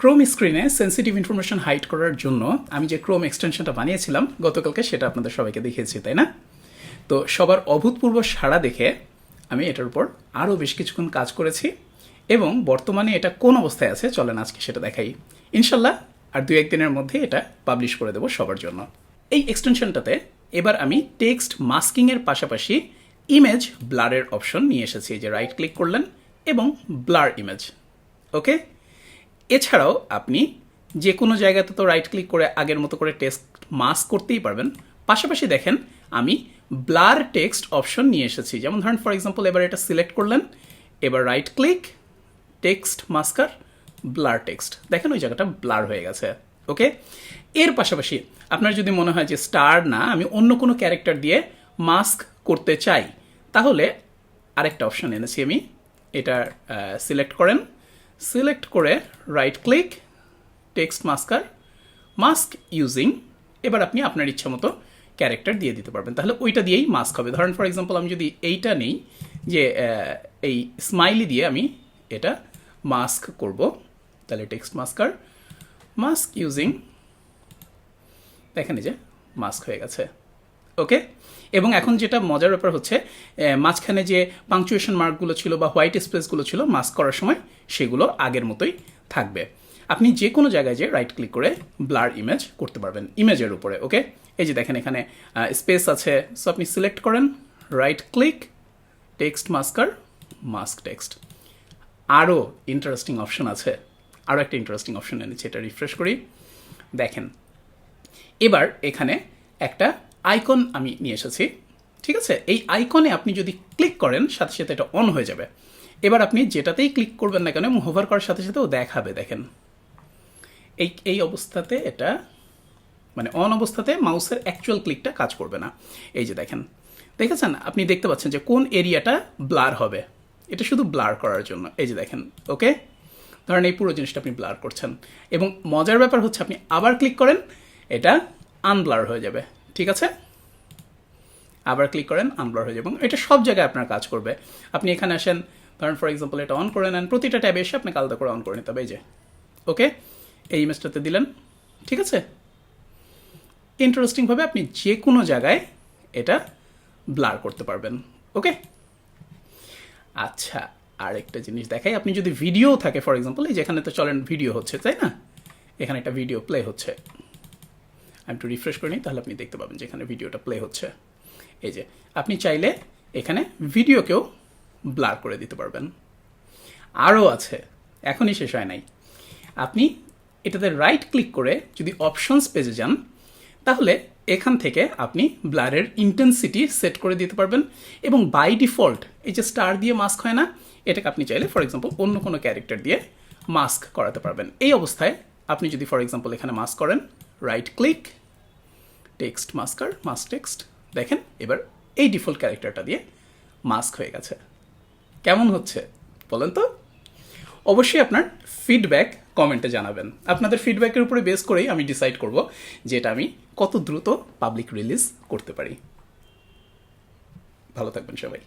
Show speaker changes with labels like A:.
A: Chrome স্ক্রিনে sensitive information hide করার জন্য আমি যে ক্রোম এক্সটেনশনটা বানিয়েছিলাম, গতকালকে সেটা আপনাদের সবাইকে দেখিয়েছি, তাই না? তো সবার অভূতপূর্ব সাড়া দেখে আমি এটার উপর আরও বেশ কিছুক্ষণ কাজ করেছি এবং বর্তমানে এটা কোন অবস্থায় আছে চলেন আজকে সেটা দেখাই। ইনশাল্লাহ আর দু একদিনের মধ্যে এটা পাবলিশ করে দেবো সবার জন্য। এই এক্সটেনশনটাতে এবার আমি টেক্সট মাস্কিংয়ের পাশাপাশি ইমেজ ব্লারের অপশন নিয়ে এসেছি যে রাইট ক্লিক করলেন এবং ব্লার ইমেজ ওকে এছাড়াও আপনি যে কোনো জায়গাতে তো রাইট ক্লিক করে আগের মতো করে টেক্সট মাস্ক করতেই পারবেন। পাশাপাশি দেখেন, আমি ব্লার টেক্সট অপশন নিয়ে এসেছি। যেমন ধরেন ফর এক্সাম্পল এবার এটা সিলেক্ট করলেন, এবার right click text masker blur text দেখেন, ওই জায়গাটা ব্লার হয়ে গেছে। ওকে এর পাশাপাশি আপনার যদি মনে হয় যে স্টার না, আমি অন্য কোনো ক্যারেক্টার দিয়ে মাস্ক করতে চাই, তাহলে আরেকটা অপশন এনেছি আমি। এটা সিলেক্ট করেন। সিলেক্ট করে right click text masker mask using এবার আপনি আপনার ইচ্ছা মতো ক্যারেক্টার দিয়ে দিতে পারবেন। তাহলে ওইটা দিয়েই মাস্ক হবে। ধরেন ফর এক্সাম্পল আমি যদি এইটা নেই, যে এই স্মাইলি দিয়ে আমি এটা মাস্ক করব, তাহলে টেক্সট মাস্কার মাস্ক ইউজিং দেখেন যে মাস্ক হয়ে গেছে। ওকে? এবং এখন যেটা মজার ব্যাপার হচ্ছে মাঝখানে যে পাংচুয়েশন মার্কগুলো ছিল বা হোয়াইট স্পেসগুলো ছিল মাস্ক করার সময় সেগুলো আগের মতোই থাকবে। আপনি যে কোনো জায়গায় যে রাইট ক্লিক করে ব্লার ইমেজ করতে পারবেন ইমেজের উপরে, ওকে? এই যে দেখেন এখানে স্পেস আছে সো আপনি সিলেক্ট করেন right click text masker mask text আরও ইন্টারেস্টিং অপশন আছে আরও একটা ইন্টারেস্টিং অপশন এনেছি, এটা রিফ্রেশ করি। দেখেন, এবার এখানে একটা আইকন আমি নিয়ে এসেছি, ঠিক আছে? এই আইকনে আপনি যদি ক্লিক করেন, সাথে সাথে এটা অন হয়ে যাবে। এবার আপনি যেটাতেই ক্লিক করবেন না কেন হোভার করার সাথে সাথে ও দেখাবে, দেখেন। এই এই অবস্থাতে এটা মানে অন অবস্থাতে মাউসের অ্যাকচুয়াল ক্লিকটা কাজ করবে না। এই যে দেখেন, দেখেছেন? আপনি দেখতে পাচ্ছেন যে কোন এরিয়াটা ব্লার হবে। এটা শুধু ব্লার করার জন্য। এই যে দেখেন, ওকে? ধরেন এই পুরো জিনিসটা আপনি ব্লার করছেন। এবং মজার ব্যাপার হচ্ছে, আপনি আবার ক্লিক করেন, এটা আনব্লার হয়ে যাবে। ঠিক আছে? আবার ক্লিক করেন আনব্লার হয়ে যাবে। এবং এটা সব জায়গায় আপনার কাজ করবে। আপনি এখানে আসেন, ধরেন ফর এক্সাম্পল এটা অন করে নেন, প্রতিটা ট্যাবে এসে আপনাকে আলাদা করে অন করে নিতে হবে, এই যে। ওকে এই ইমেজটাতে দিলেন, ঠিক আছে? ইন্টারেস্টিংভাবে আপনি যে কোনো জায়গায় এটা ব্লার করতে পারবেন ওকে আচ্ছা আরেকটা জিনিস দেখাই। আপনি যদি ভিডিও থাকে ফর এক্সাম্পল এই যেখানে তো চলেন ভিডিও হচ্ছে, তাই না? এখানে একটা ভিডিও প্লে হচ্ছে। আমি একটু রিফ্রেশ করে নিই, তাহলে আপনি দেখতে পাবেন যে এখানে ভিডিওটা প্লে হচ্ছে। এই যে, আপনি চাইলে এখানে ভিডিওকেও ব্লার করে দিতে পারবেন। আরও আছে, এখনই শেষ হয় নাই। আপনি এটাতে রাইট ক্লিক করে যদি অপশনস পেজে যান, তাহলে এখান থেকে আপনি ব্লারের ইন্টেন্সিটি সেট করে দিতে পারবেন এবং বাই ডিফল্ট এই যে স্টার দিয়ে মাস্ক হয় না, এটাকে আপনি চাইলে ফর এক্সাম্পল অন্য কোনো ক্যারেক্টার দিয়ে মাস্ক করাতে পারবেন। এই অবস্থায় আপনি যদি ফর এক্সাম্পল এখানে মাস্ক করেন right click text masker mask text. দেখেন, এবার এই ডিফল্ট ক্যারেক্টারটা দিয়ে মাস্ক হয়ে গেছে। কেমন হচ্ছে? বলেন তো। অবশ্যই আপনার ফিডব্যাক কমেন্টে জানাবেন। আপনাদের ফিডব্যাকের উপরে বেস করেই আমি ডিসাইড করব যে এটা আমি কত দ্রুত পাবলিক রিলিজ করতে পারি। ভালো থাকবেন সবাই।